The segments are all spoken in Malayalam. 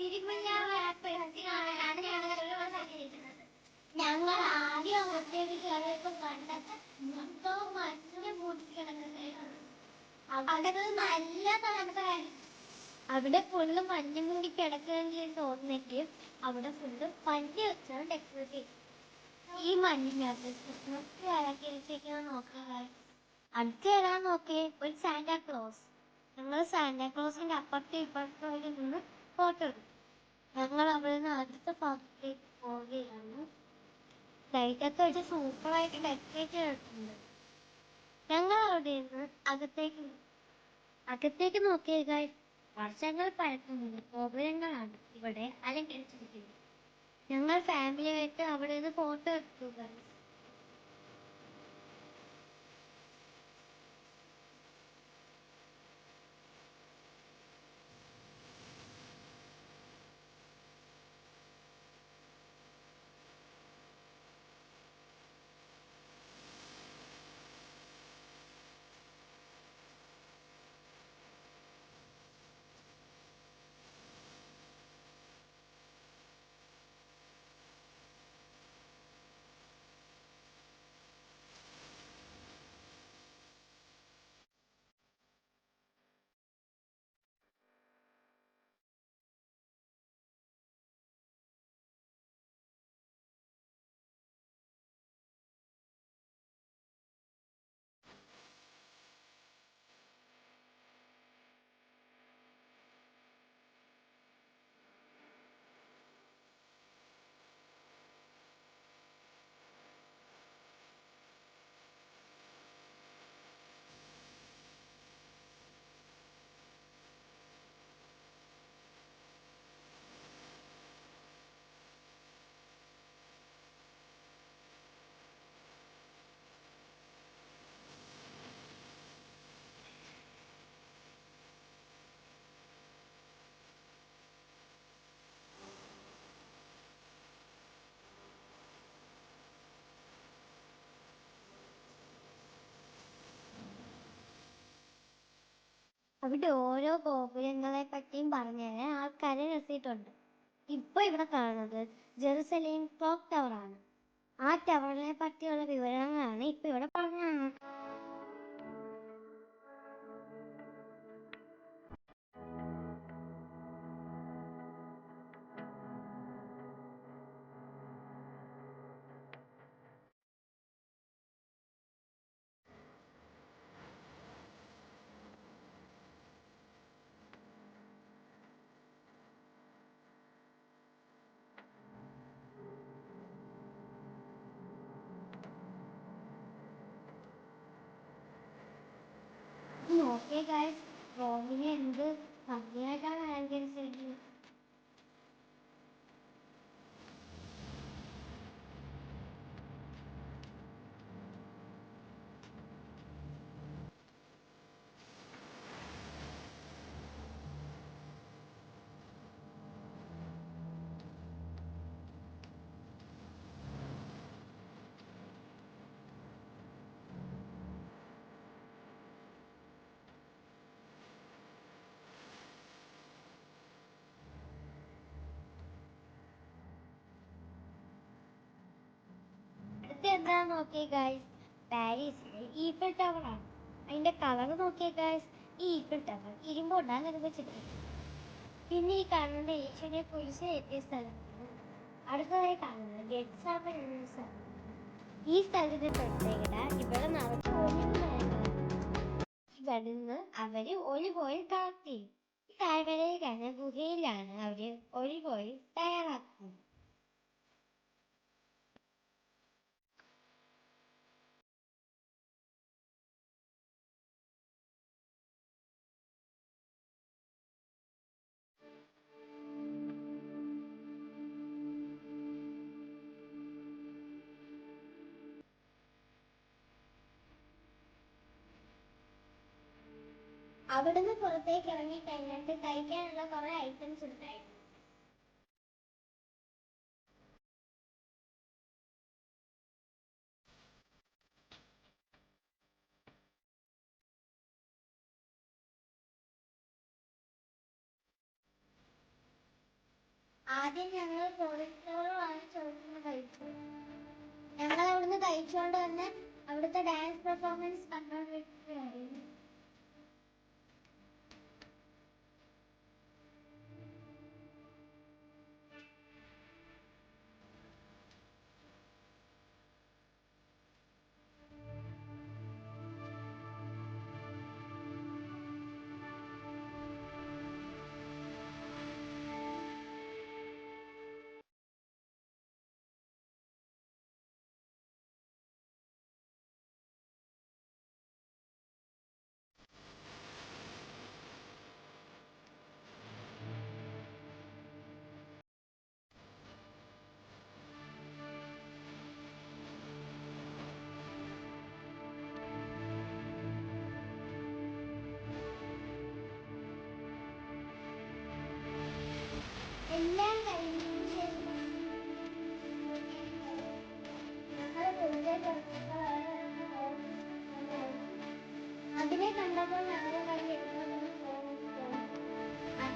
ഞങ്ങൾ ഞങ്ങൾ ആദ്യം അങ്ങോട്ടേക്ക് കയറിയപ്പോൾ കണ്ടത് കിടക്കുന്നതായിരുന്നു അവിടെ നല്ല തണുപ്പായിരുന്നു അവിടെ ഫുള്ള് മഞ്ഞ് മൂടി കിടക്കുകയെന്ന് തോന്നിട്ട് അവിടെ ഫുള്ള് പഞ്ഞി വെച്ചാണ് ഡെക്കറേറ്റ് ചെയ്തത്. ഈ മഞ്ഞിനകത്ത് ക്രിസ്മസ് അലങ്കരിച്ചിരിക്കുന്നത് നോക്കാൻ അടുത്ത് വരാൻ നോക്കേ ഒരു സാന്റാ ക്ലോസ് ഞങ്ങൾ സാന്റാ ക്ലോസിന്റെ അപ്പുറത്തും ഇപ്പുറത്തും നിന്ന് ഫോട്ടോ എടുത്തു ഞങ്ങൾ അവിടെ നിന്ന് അടുത്ത ഭാഗത്തേക്ക് പോവുകയാണ് ലൈറ്റൊക്കെ വെച്ച് സൂപ്പറായിട്ട് ഡെക്കറേറ്റ് ചെയ്തിട്ടുണ്ട്. ഞങ്ങൾ അവിടെ നിന്ന് അകത്തേക്ക് അകത്തേക്ക് നോക്കിയ വർഷങ്ങൾ പഴക്കമുള്ള ഗോപുരങ്ങളാണ് ഇവിടെ അലങ്കരിച്ചിരിക്കുന്നത്. ഞങ്ങൾ ഫാമിലിയായിട്ട് അവിടെ നിന്ന് ഫോട്ടോ എടുത്തു അവിടെ ഓരോ ഗോപുരങ്ങളെ പറ്റിയും പറഞ്ഞുതരാൻ ആൾക്കാരെ നിർത്തിയിട്ടുണ്ട് ഇപ്പൊ ഇവിടെ കാണുന്നത് ജെറുസലേം ക്ലോക്ക് ടവർ ആണ് ആ ടവറിനെ പറ്റിയുള്ള വിവരങ്ങളാണ് ഇപ്പൊ ഇവിടെ പറഞ്ഞു നോക്കിയേ ഗൈസ് റോമിനെ എന്ത് ഭംഗിയായിട്ടാണ് അലങ്കരിച്ചിരിക്കുന്നത് അടുത്ത എന്താന്ന് നോക്കിയേ ഗൈസ് പാരീസിലെ ഈഫൽ ടവർ ആണ്. അതിന്റെ കളർ നോക്കിയേ ഗൈസ് ഈ ഈഫൽ ടവർ ഇരുമ്പുകൊണ്ടാണ് നിർമ്മിച്ചിട്ടുണ്ട് പിന്നെ ഈ കാണുന്ന യേശുവിനെ കുറിച്ച് എത്തിയ സ്ഥലമാണ് അടുത്തതായി കാണുന്നത് ഗെറ്റ്സാമൻ എന്ന സ്ഥലം ഈ സ്ഥലത്തിന്റെ പ്രത്യേകത ഇവിടെ ഒലിവ് മരങ്ങളാണ് ഇവിടുന്ന് അവർ ഒരു കോയിൽ കളക്ട് ചെയ്യും താഴ്വരയിൽ താഴ്വരയിലാണ് ഗുഹയിലാണ് അവർ ഒരു കോയിൽ തയ്യാറാക്കുന്നത്. അവിടുന്ന് പുറത്തേക്ക് ഇറങ്ങി കഴിഞ്ഞിട്ട് കഴിക്കാനുള്ള കുറെ ഐറ്റംസ് ഉണ്ടായിരുന്നു ആദ്യം ഞങ്ങൾ കോളിഫ്ലവർ വാങ്ങിച്ച് അവിടുന്ന് കഴിച്ചു. ഞങ്ങൾ അവിടുന്ന് കഴിച്ചുകൊണ്ട് തന്നെ അവിടുത്തെ ഡാൻസ് പെർഫോമൻസ് കണ്ടുകൊണ്ടിരിക്കുകയായിരുന്നു.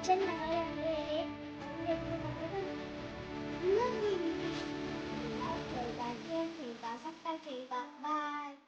chân nói là người nhưng mà nước thì ta sắp ta chỉ gặp bye.